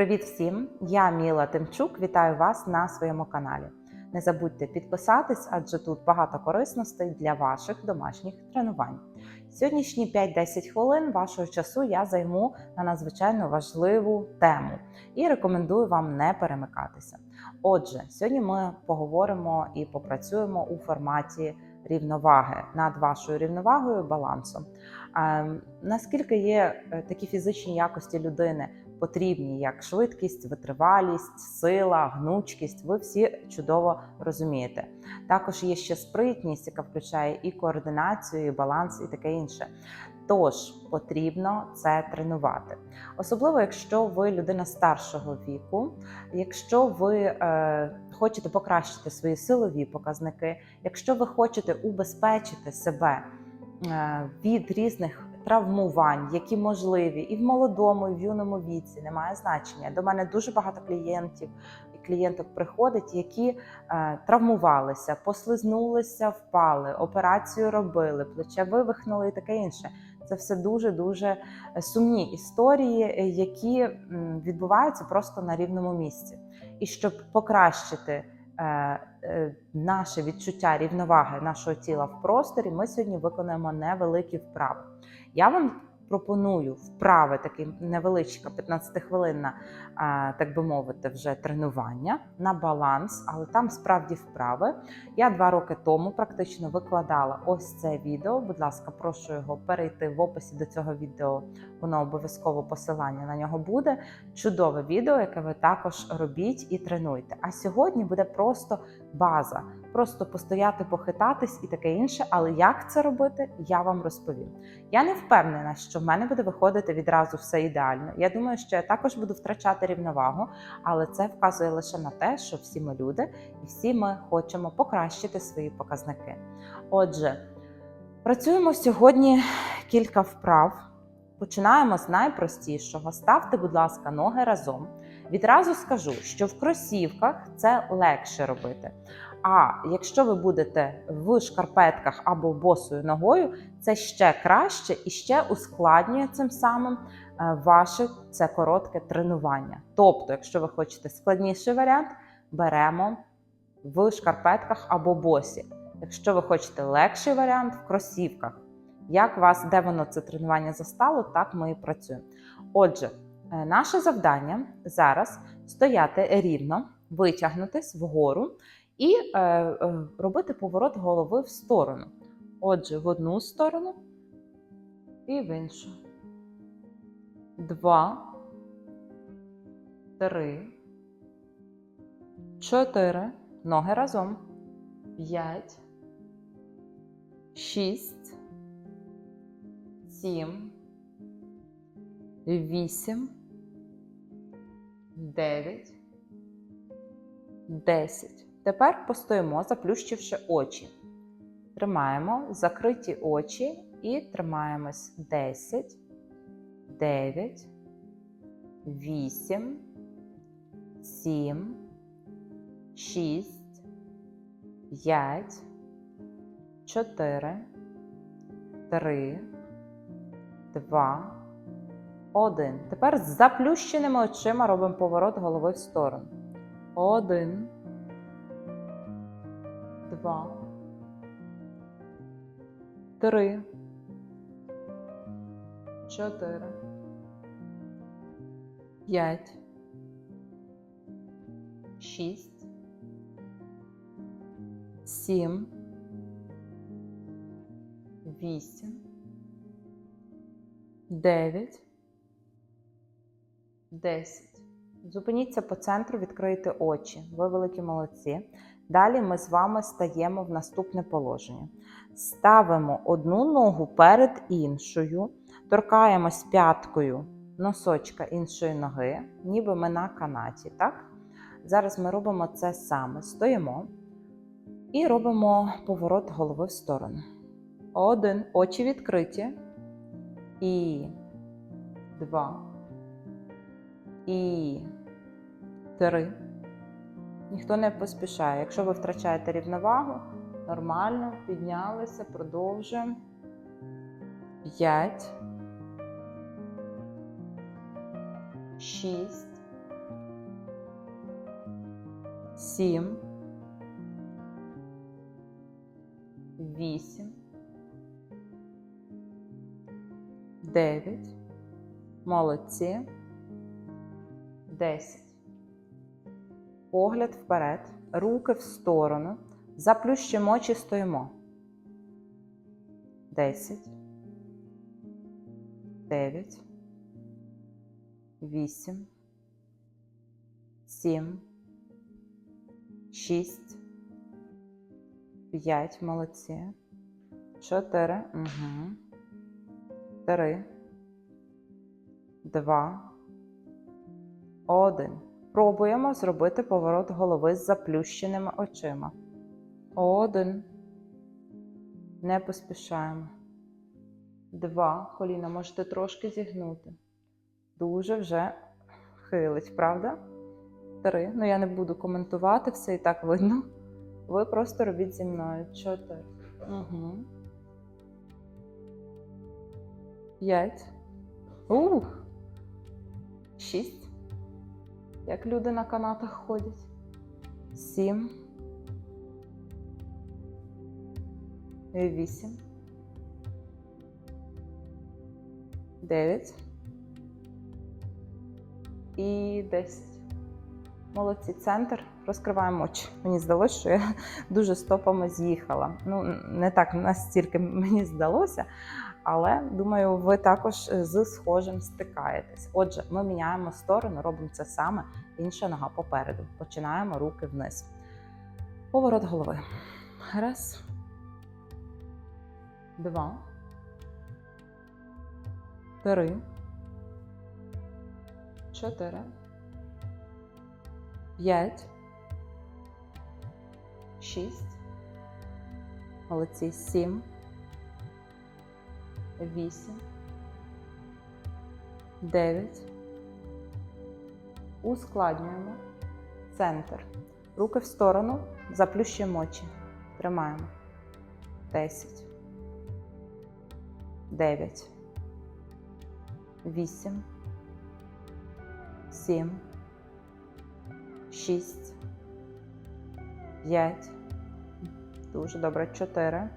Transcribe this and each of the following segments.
Привіт всім! Я Міла Тимчук. Вітаю вас на своєму каналі. Не забудьте підписатись, адже тут багато корисностей для ваших домашніх тренувань. Сьогоднішні 5-10 хвилин вашого часу я займу на надзвичайно важливу тему і рекомендую вам не перемикатися. Отже, сьогодні ми поговоримо і попрацюємо у форматі рівноваги над вашою рівновагою балансом. Ем, Наскільки є е, такі фізичні якості людини потрібні, як швидкість, витривалість, сила, гнучкість, ви всі чудово розумієте. Також є ще спритність, яка включає і координацію, і баланс, і таке інше. Тож потрібно це тренувати, особливо якщо ви людина старшого віку, якщо ви е, хочете покращити свої силові показники, якщо ви хочете убезпечити себе е, від різних травмувань, які можливі і в молодому, і в юному віці, немає значення. До мене дуже багато клієнтів і клієнток приходить, які е, травмувалися, послизнулися, впали, операцію робили, плече вивихнули і таке інше. Це все дуже дуже сумні історії, е, які відбуваються просто на рівному місці. І щоб покращити е, е, наше відчуття рівноваги нашого тіла в просторі, ми сьогодні виконуємо невеликі вправи. Я вам пропоную вправи, такі невеличка 15-хвилинна, а, так би мовити, вже тренування на баланс, але там справді вправи. Я два роки тому практично викладала ось це відео. Будь ласка, прошу його перейти в описі до цього відео. Воно обов'язково посилання на нього буде. Чудове відео, яке ви також робіть і тренуйте. А сьогодні буде просто база. Просто постояти, похитатись і таке інше. Але як це робити, я вам розповім. Я не впевнена, що в мене буде виходити відразу все ідеально. Я думаю, що я також буду втрачати рівновагу, але це вказує лише на те, що всі ми люди і всі ми хочемо покращити свої показники. Отже, працюємо сьогодні кілька вправ. Починаємо з найпростішого. Ставте, будь ласка, ноги разом. Відразу скажу, що в кросівках це легше робити. А якщо ви будете в шкарпетках або босою ногою, це ще краще і ще ускладнює цим самим е, ваше це коротке тренування. Тобто, якщо ви хочете складніший варіант, беремо в шкарпетках або босі. Якщо ви хочете легший варіант в кросівках. Як вас, де воно це тренування застало, так ми і працюємо. Отже, наше завдання зараз стояти рівно, витягнутись вгору і е, е, робити поворот голови в сторону. Отже, в одну сторону і в іншу. Два, три, чотири. Ноги разом. П'ять, шість, сім, вісім, дев'ять, десять. Тепер постоїмо, заплющивши очі. Тримаємо закриті очі і тримаємось. 10, 9, 8, 7, 6, 5, 4, 3, 2, 1. Тепер з заплющеними очима робимо поворот голови в сторону. Один. Два, три, чотири, п'ять, шість, сім, вісім, дев'ять, десять. Зупиніться по центру, відкрийте очі. Ви великі молодці. Далі ми з вами стаємо в наступне положення. Ставимо одну ногу перед іншою, торкаємось п'яткою носочка іншої ноги, ніби ми на канаті. так? Зараз ми робимо це саме. Стоїмо і робимо поворот голови в сторону. Один. Очі відкриті. І два. І три. Ніхто не поспішає. Якщо ви втрачаєте рівновагу, нормально, піднялися, продовжуємо. П'ять. Шість. сім, вісім, дев'ять. Молодці. Десять. Погляд вперед, руки в сторону. Заплющимо очі, стоїмо. Десять. Дев'ять. Вісім. Сім. Шість. П'ять. Молодці. Чотири. Угу. Три. Два. Один. Пробуємо зробити поворот голови з заплющеними очима. Один. Не поспішаємо. Два. Коліна можете трошки зігнути. Дуже вже хилить, правда? Три. Ну я не буду коментувати, все і так видно. Ви просто робіть зі мною. Чотири. Угу. П'ять. Ух. Шість. Як люди на канатах ходять. Сім. Вісім. Дев'ять. І десять. Молодці, центр. Розкриваємо очі. Мені здалося, що я дуже стопами з'їхала. Ну, не так настільки мені здалося, але думаю, ви також з схожим стикаєтесь. Отже, ми міняємо сторону, робимо це саме, інша нога попереду. Починаємо руки вниз. Поворот голови. Раз. Два. Три. Чотири. П'ять. Шість. Молодці. Сім. Вісім. Дев'ять. Ускладнюємо. Центр. Руки в сторону. Заплющуємо очі. Тримаємо. Десять. Дев'ять. Вісім. Сім. Шість. П'ять. Дуже добре. Чотири.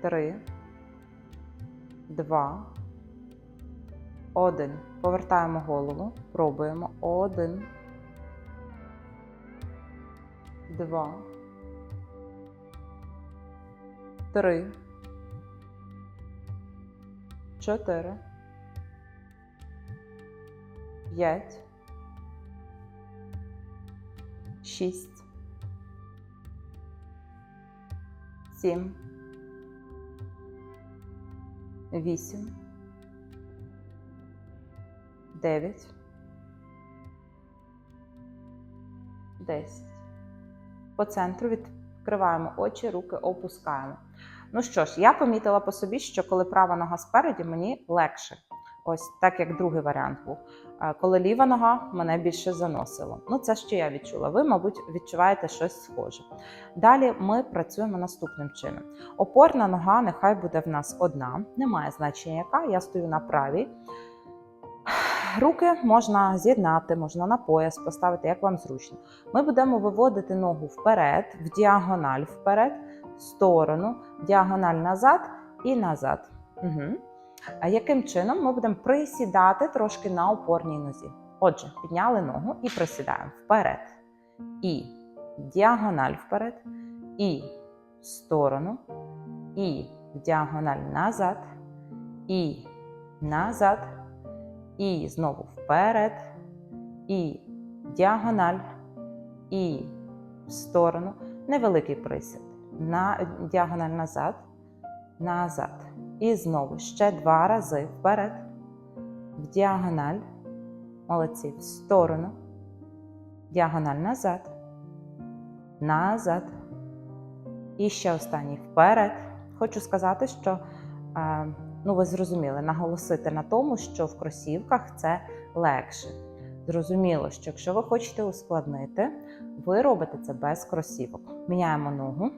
Три. Два. Один. Повертаємо голову. Пробуємо. Один. Два. Три. Чотири. П'ять. Шість. Сім. Вісім. Дев'ять. Десять. По центру відкриваємо очі, руки опускаємо. Ну що ж, я помітила по собі, що коли права нога спереді, мені легше. Ось так як другий варіант був. Коли ліва нога мене більше заносило. Ну, це що я відчула. Ви, мабуть, відчуваєте щось схоже. Далі ми працюємо наступним чином. Опорна нога нехай буде в нас одна, немає значення яка. Я стою на правій. Руки можна з'єднати, можна на пояс поставити, як вам зручно. Ми будемо виводити ногу вперед, в діагональ вперед, в сторону, діагональ назад і назад. Угу. А яким чином ми будемо присідати трошки на опорній нозі? Отже, підняли ногу і присідаємо вперед. І діагональ вперед, і в сторону, і в діагональ назад, і назад, і знову вперед, і діагональ, і в сторону. Невеликий присід. На діагональ назад, назад. І знову ще два рази вперед, в діагональ. Молодці, в сторону, діагональ назад, назад. І ще останній вперед. Хочу сказати, що е, ну, ви зрозуміли, наголосити на тому, що в кросівках це легше. Зрозуміло, що якщо ви хочете ускладнити, ви робите це без кросівок. Міняємо ногу.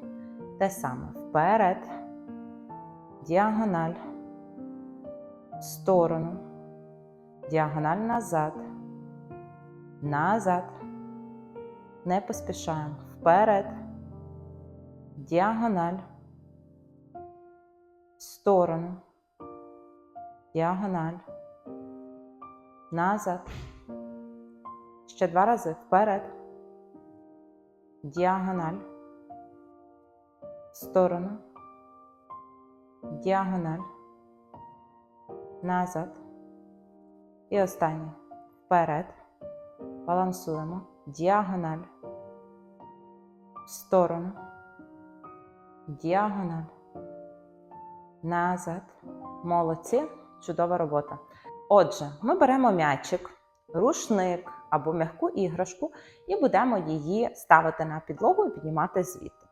Те саме вперед діагональ, в сторону, діагональ назад, назад, Не поспішаємо. Вперед. Діагональ. В сторону. Діагональ. Назад. Ще два рази. Вперед. Діагональ. Сторону. Діагональ. Назад. І останнє. Вперед. Балансуємо. Діагональ. В сторону. Діагональ. Назад. Молодці. Чудова робота. Отже, ми беремо м'ячик, рушник або м'яку іграшку і будемо її ставити на підлогу і піднімати звідти.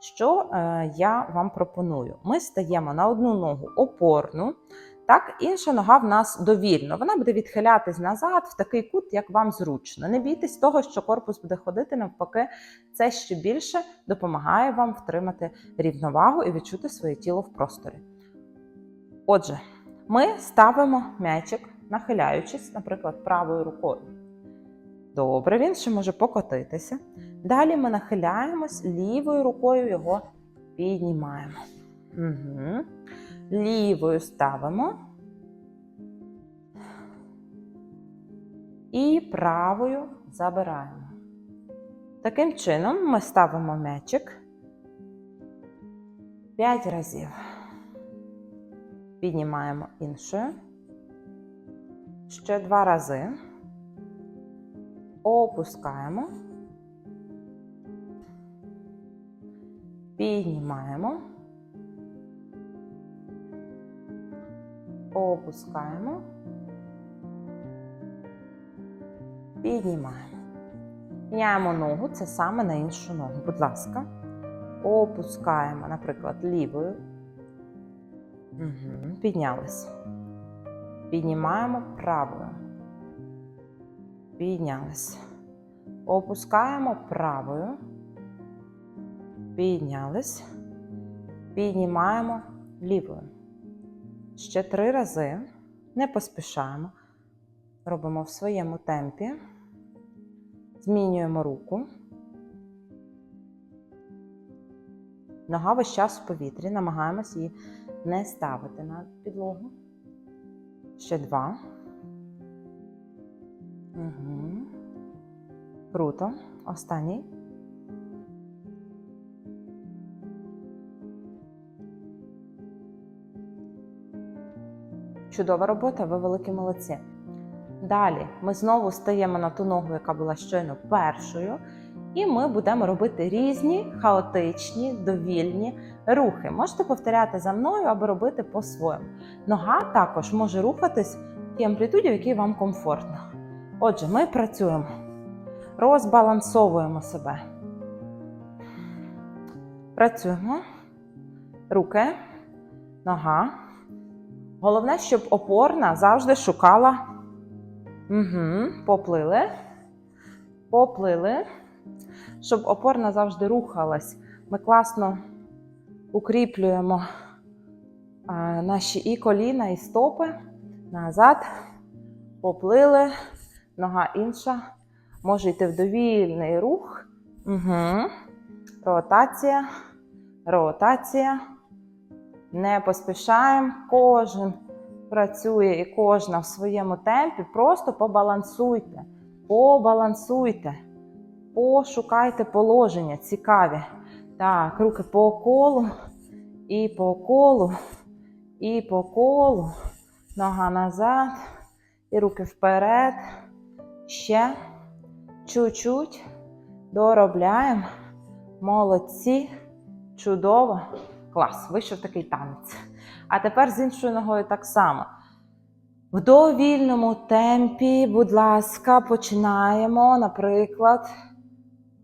Що е, я вам пропоную? Ми стаємо на одну ногу опорну, так, інша нога в нас довільно. Вона буде відхилятись назад в такий кут, як вам зручно. Не бійтесь того, що корпус буде ходити навпаки, це ще більше допомагає вам втримати рівновагу і відчути своє тіло в просторі. Отже, ми ставимо м'ячик, нахиляючись, наприклад, правою рукою. Добре, він ще може покотитися. Далі ми нахиляємось лівою рукою його піднімаємо. Угу. Лівою ставимо. І правою забираємо. Таким чином ми ставимо м'ячик 5 разів. Піднімаємо іншою. Ще два рази. Опускаємо. Піднімаємо. Опускаємо. Піднімаємо. Міняємо ногу, це саме на іншу ногу. Будь ласка. Опускаємо, наприклад, лівою. Угу. Піднялись. Піднімаємо правою. Піднялись. Опускаємо правою. Піднялись. Піднімаємо лівою. Ще три рази. Не поспішаємо. Робимо в своєму темпі. Змінюємо руку. Нога весь час в повітрі. Намагаємось її не ставити на підлогу. Ще два. Угу. Круто. Останній. Чудова робота, ви великі молодці. Далі ми знову стаємо на ту ногу, яка була щойно першою, і ми будемо робити різні хаотичні, довільні рухи. Можете повторяти за мною або робити по-своєму. Нога також може рухатись в тій амплітуді, в якій вам комфортно. Отже, ми працюємо, розбалансовуємо себе. Працюємо. Руки, нога. Головне, щоб опорна завжди шукала. Угу, Поплили. Поплили. Щоб опорна завжди рухалась. Ми класно укріплюємо наші і коліна, і стопи. Назад. Поплили. Нога інша. Може йти в довільний рух. Угу. Ротація. Ротація. Не поспішаємо. Кожен працює і кожна в своєму темпі. Просто побалансуйте. Побалансуйте. Пошукайте положення цікаві. Так, руки по колу. І по колу. І по колу. Нога назад. І руки вперед. Ще. Чуть-чуть. Доробляємо. Молодці. Чудово. Клас, вийшов такий танець. А тепер з іншою ногою так само. В довільному темпі, будь ласка, починаємо, наприклад,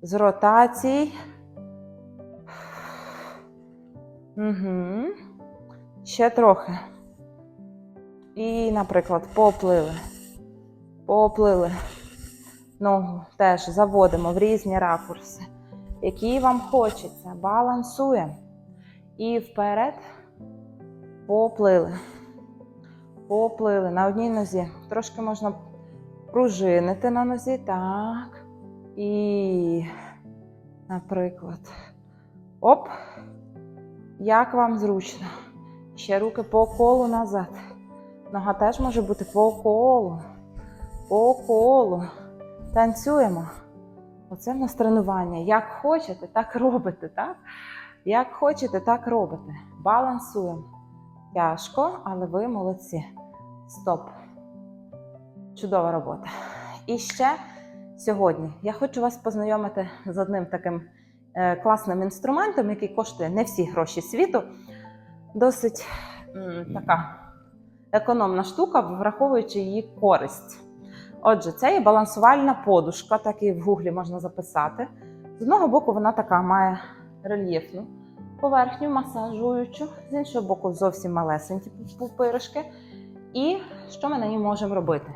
з ротацій. Угу. Ще трохи. І, наприклад, поплили. Поплили. Ногу теж заводимо в різні ракурси, які вам хочеться. Балансуємо. І вперед поплили. Поплили на одній нозі. Трошки можна пружинити на нозі. Так. І, наприклад, оп, як вам зручно. Ще руки по колу назад. Нога теж може бути по колу. По колу. Танцюємо. Оце в нас тренування. Як хочете, так робите, так? Як хочете, так робите. Балансуємо. Тяжко, але ви молодці. Стоп. Чудова робота. І ще сьогодні я хочу вас познайомити з одним таким е, класним інструментом, який коштує не всі гроші світу. Досить така економна штука, враховуючи її користь. Отже, це є балансувальна подушка, так і в гуглі можна записати. З одного боку, вона така має рельєфну поверхню, масажуючу, з іншого боку, зовсім малесенькі пупиришки. І що ми на ній можемо робити?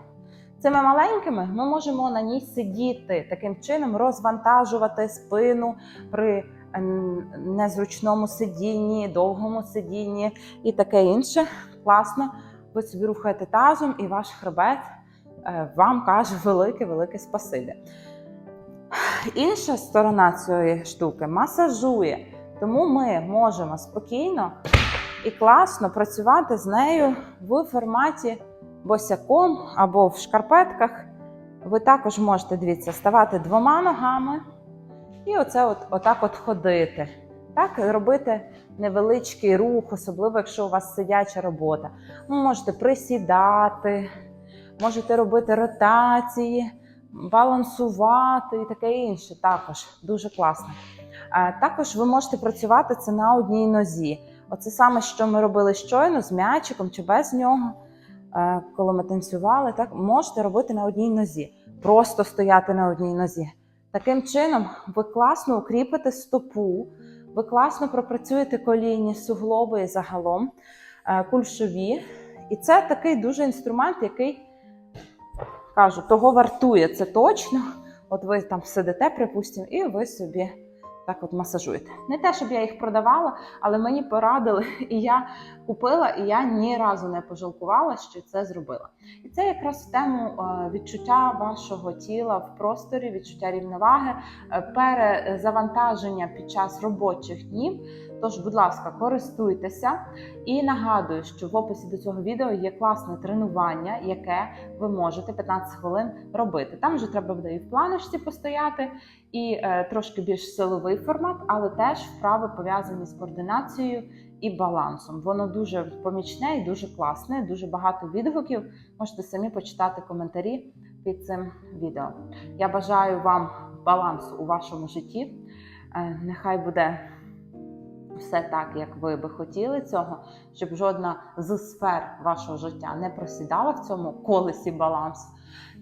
Цими маленькими ми можемо на ній сидіти, таким чином розвантажувати спину при ем, незручному сидінні, довгому сидінні і таке інше. Класно. Ви собі рухаєте тазом, і ваш хребет е, вам каже велике-велике спасибі. Інша сторона цієї штуки масажує, тому ми можемо спокійно і класно працювати з нею в форматі босяком або в шкарпетках. Ви також можете, дивіться, ставати двома ногами і оце от, отак от ходити. Так, робити невеличкий рух, особливо якщо у вас сидяча робота. Ви можете присідати, можете робити ротації, балансувати і таке інше. Також дуже класно. Також ви можете працювати це на одній нозі. Оце саме, що ми робили щойно з м'ячиком чи без нього, коли ми танцювали, так можете робити на одній нозі, просто стояти на одній нозі. Таким чином, ви класно укріпите стопу, ви класно пропрацюєте колінні суглоби загалом е, кульшові. І це такий дуже інструмент, який кажу, того вартує це точно. От ви там сидите, припустимо, і ви собі так от масажуєте. Не те, щоб я їх продавала, але мені порадили, і я купила, і я ні разу не пожалкувала, що це зробила. І це якраз в тему е, відчуття вашого тіла в просторі, відчуття рівноваги, е, перезавантаження під час робочих днів. Тож, будь ласка, користуйтеся і нагадую, що в описі до цього відео є класне тренування, яке ви можете 15 хвилин робити. Там вже треба буде і в планочці постояти, і е, трошки більш силовий формат, але теж вправи пов'язані з координацією і балансом. Воно дуже помічне і дуже класне, дуже багато відгуків. Можете самі почитати коментарі під цим відео. Я бажаю вам балансу у вашому житті. Е, Нехай буде все так, як ви би хотіли цього, щоб жодна з сфер вашого життя не просідала в цьому колесі балансу.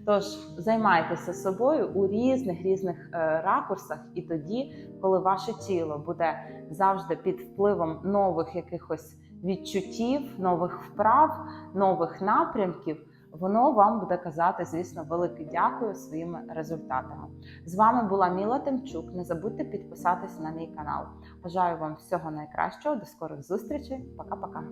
Тож займайтеся собою у різних різних е, ракурсах, і тоді, коли ваше тіло буде завжди під впливом нових якихось відчуттів, нових вправ, нових напрямків, воно вам буде казати, звісно, велике дякую своїми результатами. З вами була Міла Тимчук. Не забудьте підписатися на мій канал. Бажаю вам всього найкращого, до скорих зустрічей. Пока-пока.